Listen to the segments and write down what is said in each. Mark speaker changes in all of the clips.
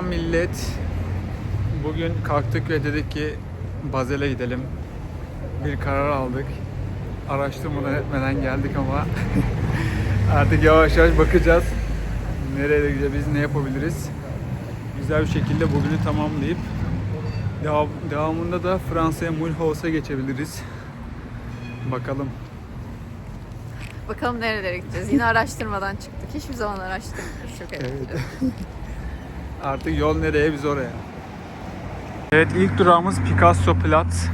Speaker 1: Selam millet. Bugün kalktık ve dedik ki Bazel'e gidelim. Bir karar aldık. Araştırmadan etmeden geldik ama artık yavaş yavaş bakacağız. Nereye gidebiliriz, ne yapabiliriz. Güzel bir şekilde bugünü tamamlayıp devam, devamında da Fransa'ya Mulhouse'a geçebiliriz. Bakalım.
Speaker 2: Bakalım nerelere gideceğiz. Yine araştırmadan çıktık. Hiçbir zaman araştırmıyoruz. Çok
Speaker 1: Evet. Artık yol nereye biz oraya. Evet ilk durağımız Picasso Platz.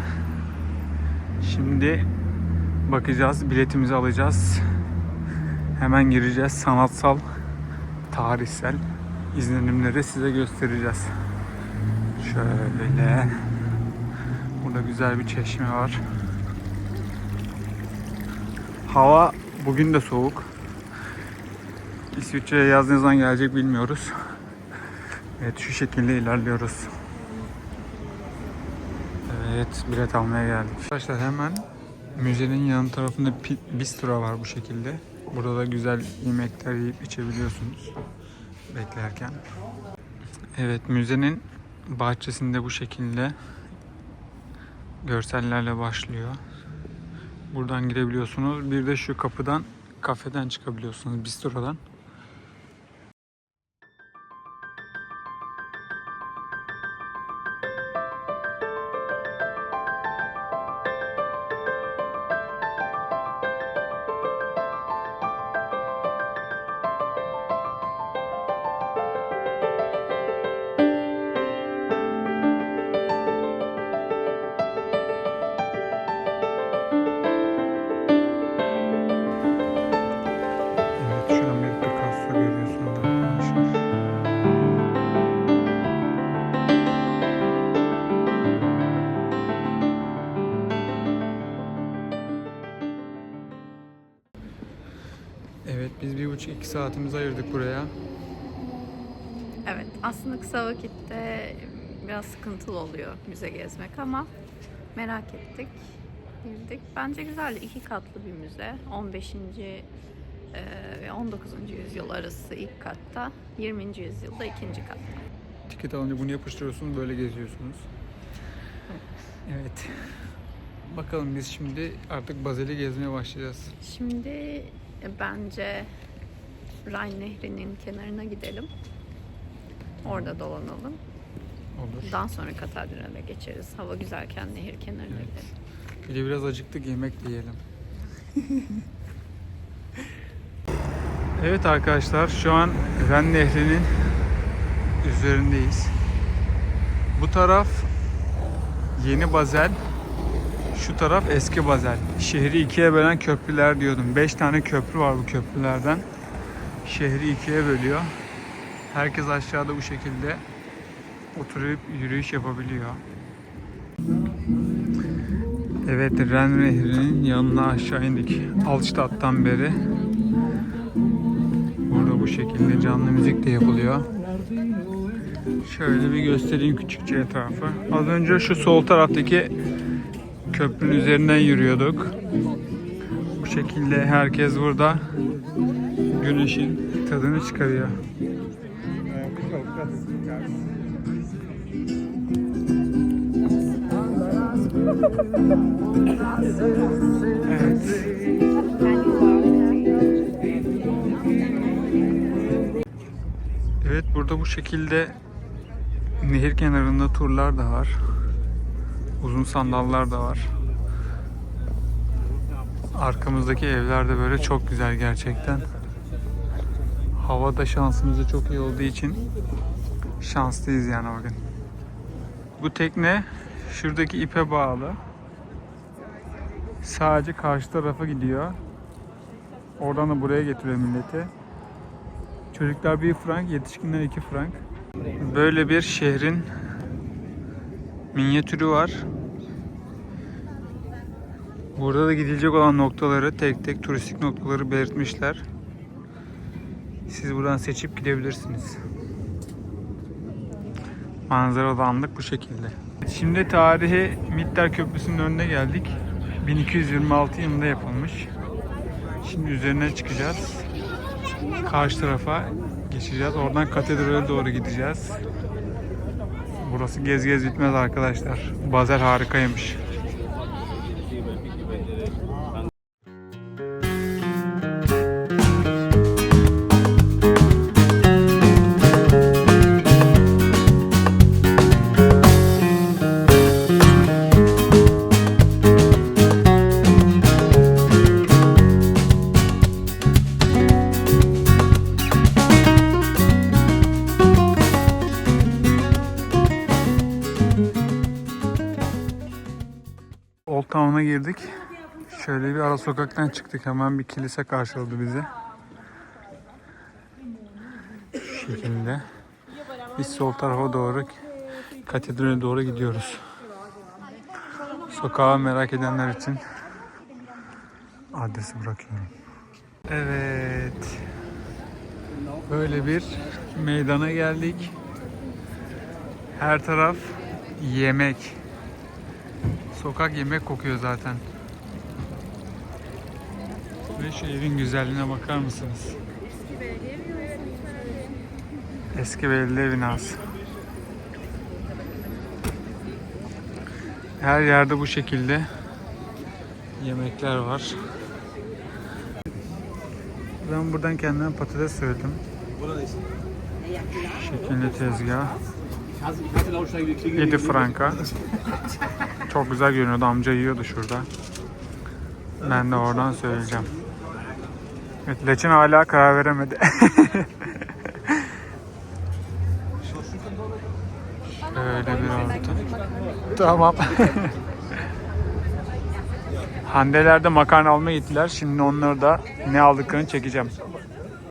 Speaker 1: Şimdi bakacağız, biletimizi alacağız. Hemen gireceğiz. Sanatsal, tarihsel izlenimleri size göstereceğiz. Şöyle. Burada güzel bir çeşme var. Hava bugün de soğuk. İsviçre'ye yaz ne zaman gelecek bilmiyoruz. Evet şu şekilde ilerliyoruz. Evet bilet almaya geldik. Arkadaşlar hemen müzenin yan tarafında bistro var bu şekilde. Burada da güzel yemekler yiyip içebiliyorsunuz beklerken. Evet müzenin bahçesinde bu şekilde görsellerle başlıyor. Buradan girebiliyorsunuz. Bir de şu kapıdan kafeden çıkabiliyorsunuz bistrodan. Saatimizi ayırdık buraya.
Speaker 2: Evet. Aslında kısa vakitte biraz sıkıntılı oluyor müze gezmek ama merak ettik. Girdik. Bence güzel. iki katlı bir müze. 15. e, ve 19. yüzyıl arası ilk katta. 20. yüzyılda ikinci katta.
Speaker 1: Tiket alınca bunu yapıştırıyorsunuz böyle geziyorsunuz. Evet. Bakalım biz şimdi artık Bazel'i gezmeye başlayacağız.
Speaker 2: Şimdi bence Rhine Nehri'nin kenarına gidelim. Orada dolanalım.
Speaker 1: Olur.
Speaker 2: Daha sonra katedrale geçeriz. Hava güzelken nehir kenarına
Speaker 1: Evet.
Speaker 2: gidelim.
Speaker 1: Bir de biraz acıktık yemek de yiyelim. evet arkadaşlar şu an Ren Nehri'nin üzerindeyiz. Bu taraf yeni Bazel. Şu taraf eski Bazel. Şehri ikiye bölen köprüler diyordum. Beş tane köprü var bu köprülerden. Şehri ikiye bölüyor. Herkes aşağıda bu şekilde oturup yürüyüş yapabiliyor. Evet Ren Nehri'nin yanına aşağı indik. Alstadt'tan beri. Burada bu şekilde canlı müzik de yapılıyor. Şöyle bir göstereyim küçükçe etrafı. Az önce şu sol taraftaki köprünün üzerinden yürüyorduk. Bu şekilde herkes burada güneşin tadını çıkarıyor. Evet. Evet burada bu şekilde nehir kenarında turlar da var. Uzun sandallar da var. Arkamızdaki evler de böyle çok güzel gerçekten. Hava da şansımızda çok iyi olduğu için şanslıyız yani o gün. Bu tekne şuradaki ipe bağlı. Sadece karşı tarafa gidiyor. Oradan da buraya getiriyor milleti. Çocuklar bir frank, yetişkinler iki frank. Böyle bir şehrin minyatürü var. Burada da gidilecek olan noktaları tek tek turistik noktaları belirtmişler. Siz buradan seçip gidebilirsiniz. Manzara da anlık bu şekilde. Şimdi tarihi Mitter Köprüsü'nün önüne geldik. 1226 yılında yapılmış. Şimdi üzerine çıkacağız. karşı tarafa geçeceğiz. Oradan katedrale doğru gideceğiz. Burası gez gez bitmez arkadaşlar. Bazel harikaymış. Town'a girdik. Şöyle bir ara sokaktan çıktık. Hemen bir kilise karşıladı bizi. Şu şekilde. Biz sol tarafa doğru katedrale doğru gidiyoruz. Sokağı merak edenler için adresi bırakıyorum. Evet. Böyle bir meydana geldik. Her taraf yemek. Sokak yemek kokuyor zaten. Ve şu evin güzelliğine bakar mısınız? Eski belediye binası. Her yerde bu şekilde yemekler var. Ben buradan kendime patates söyledim. Şu şekilde tezgah. 7 franka. Çok güzel görünüyordu. Amca yiyordu şurada. Ben de oradan söyleyeceğim. Evet, Leçin hala karar veremedi. Şöyle bir altı. Tamam. Handelerde makarna almaya gittiler. Şimdi onları da ne aldıklarını çekeceğim.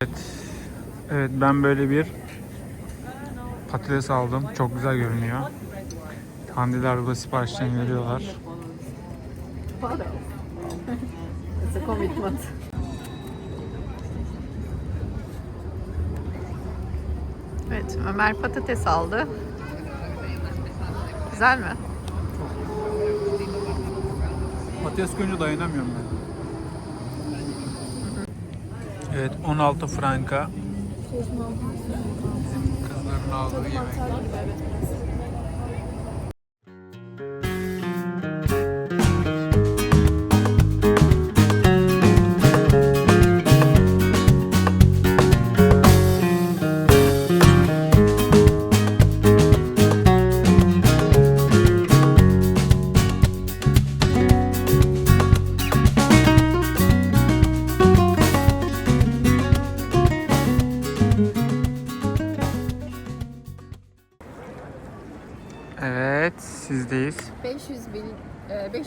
Speaker 1: Evet. Evet ben böyle bir patates aldım. Çok güzel görünüyor. Handeler burada siparişlerini veriyorlar.
Speaker 2: It's a commitment. Evet, Ömer patates aldı. Güzel mi?
Speaker 1: Patates görünce dayanamıyorum ben. Evet 16 franka. Bizim kızların aldığı yemek.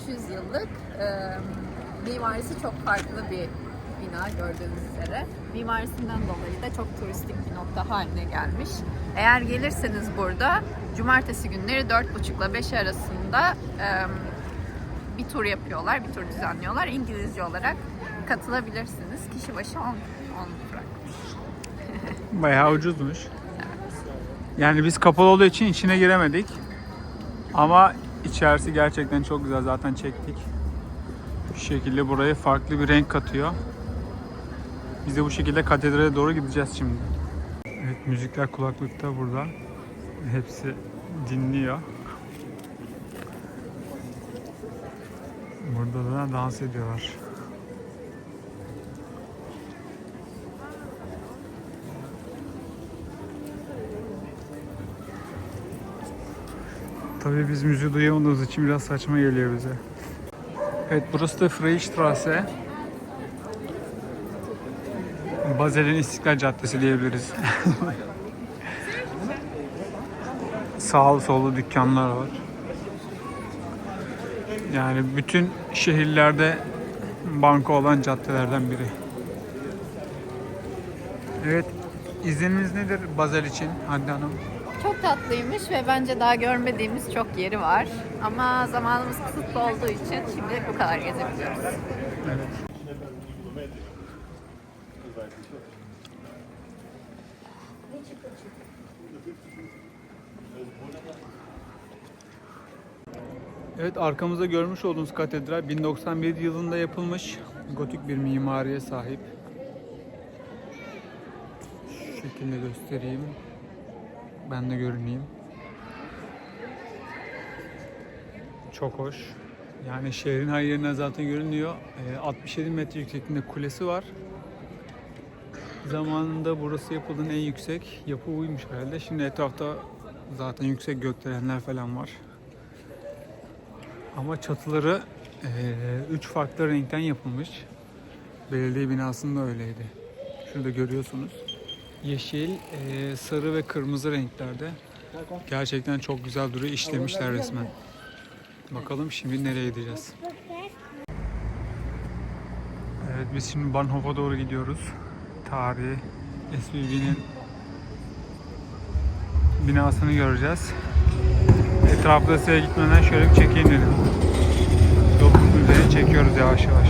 Speaker 2: 500 yıllık e, mimarisi çok farklı bir bina gördüğünüz üzere. Mimarisinden dolayı da çok turistik bir nokta haline gelmiş. Eğer gelirseniz burada cumartesi günleri 4.30 ile 5 arasında e, bir tur yapıyorlar, bir tur düzenliyorlar. İngilizce olarak katılabilirsiniz. Kişi başı 10, 10 frank.
Speaker 1: Bayağı ucuzmuş. Yani biz kapalı olduğu için içine giremedik. Ama içerisi gerçekten çok güzel. Zaten çektik. Şu şekilde buraya farklı bir renk katıyor. Biz de bu şekilde katedrale doğru gideceğiz şimdi. Evet müzikler kulaklıkta burada. Hepsi dinliyor. Burada da dans ediyorlar. Tabii biz müziği duyamadığımız için biraz saçma geliyor bize. Evet burası da Freistrasse. Bazel'in İstiklal Caddesi diyebiliriz. Sağlı sollu dükkanlar var. Yani bütün şehirlerde banka olan caddelerden biri. Evet, izniniz nedir Bazel için Hande Hanım?
Speaker 2: Çok tatlıymış ve bence daha görmediğimiz çok yeri var. Ama zamanımız kısıtlı olduğu için şimdi bu kadar gezebiliyoruz.
Speaker 1: Evet. Arkamızda görmüş olduğunuz katedral 1091 yılında yapılmış gotik bir mimariye sahip. Şu şekilde göstereyim. Ben de görüneyim. Çok hoş. Yani şehrin her yerinden zaten görünüyor. Ee, 67 metre yüksekliğinde kulesi var. Zamanında burası yapıldığın en yüksek yapı buymuş herhalde. Şimdi etrafta zaten yüksek gökdelenler falan var. Ama çatıları eee, üç farklı renkten yapılmış. Belediye binasında öyleydi. Şurada görüyorsunuz. Yeşil, eee, sarı ve kırmızı renklerde. Gerçekten çok güzel duruyor. İşlemişler resmen. Bakalım şimdi nereye gideceğiz. Evet biz şimdi Bahnhof'a doğru gidiyoruz. Tarihi SBB'nin binasını göreceğiz. Etrafta size gitmeden şöyle bir çekeyim dedim. Yolun üzerine çekiyoruz yavaş yavaş.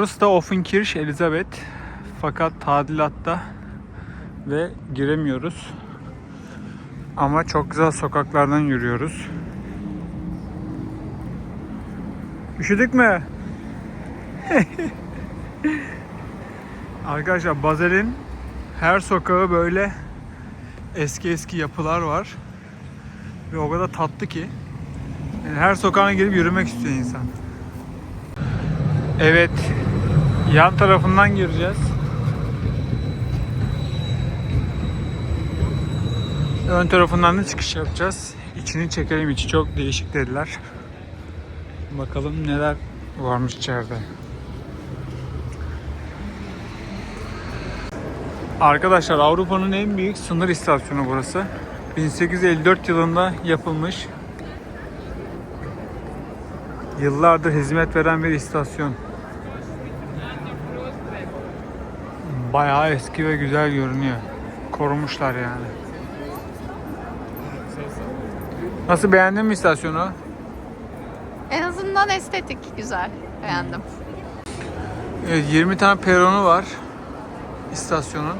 Speaker 1: Burası da Offenkirch Elizabeth. Fakat tadilatta ve giremiyoruz. Ama çok güzel sokaklardan yürüyoruz. Üşüdük mü? Arkadaşlar Bazel'in her sokağı böyle eski eski yapılar var. Ve o kadar tatlı ki. Yani her sokağına girip yürümek istiyor insan. Evet. Yan tarafından gireceğiz. Ön tarafından da çıkış yapacağız. İçini çekelim. içi çok değişik dediler. Bakalım neler varmış içeride. Arkadaşlar Avrupa'nın en büyük sınır istasyonu burası. 1854 yılında yapılmış. Yıllardır hizmet veren bir istasyon. Bayağı eski ve güzel görünüyor. Korumuşlar yani. Nasıl beğendin mi istasyonu?
Speaker 2: En azından estetik güzel. Beğendim.
Speaker 1: Evet 20 tane peronu var istasyonun.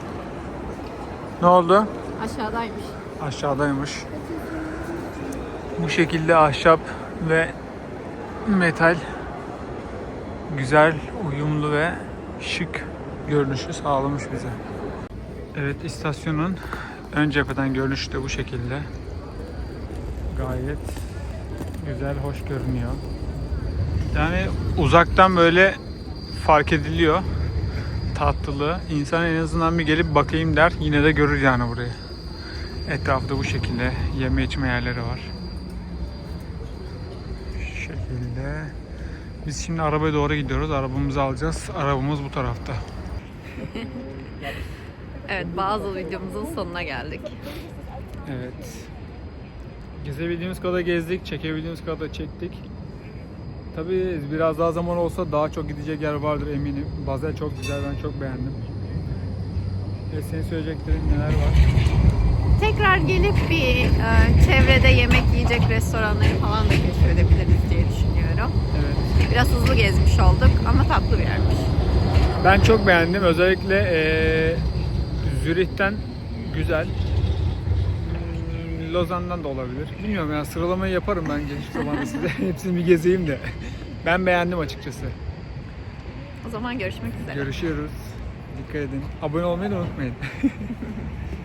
Speaker 1: Ne oldu?
Speaker 2: Aşağıdaymış.
Speaker 1: Aşağıdaymış. Bu şekilde ahşap ve metal güzel, uyumlu ve şık görünüşü sağlamış bize. Evet istasyonun ön cepheden görünüşü de bu şekilde. Gayet güzel, hoş görünüyor. Yani uzaktan böyle fark ediliyor tatlılığı. İnsan en azından bir gelip bakayım der. Yine de görür yani burayı. Etrafta bu şekilde yeme içme yerleri var. Şu şekilde. Biz şimdi arabaya doğru gidiyoruz. Arabamızı alacağız. Arabamız bu tarafta.
Speaker 2: Evet bazı videomuzun sonuna geldik.
Speaker 1: Evet. Gezebildiğimiz kadar gezdik, çekebildiğimiz kadar çektik. Tabii biraz daha zaman olsa daha çok gidecek yer vardır eminim. Bazel çok güzel, ben çok beğendim. Evet, senin söyleyeceklerin neler var?
Speaker 2: Tekrar gelip bir e, çevrede yemek yiyecek restoranları falan da keşfedebiliriz diye düşünüyorum.
Speaker 1: Evet.
Speaker 2: Biraz hızlı gezmiş olduk ama tatlı bir yermiş.
Speaker 1: Ben çok beğendim. Özellikle eee Zürih'ten güzel. Hmm, Lozan'dan da olabilir. Bilmiyorum ya sıralamayı yaparım ben geniş zamanda size. Hepsini bir gezeyim de. Ben beğendim açıkçası.
Speaker 2: O zaman görüşmek üzere.
Speaker 1: Görüşürüz. Dikkat edin. Abone olmayı da unutmayın.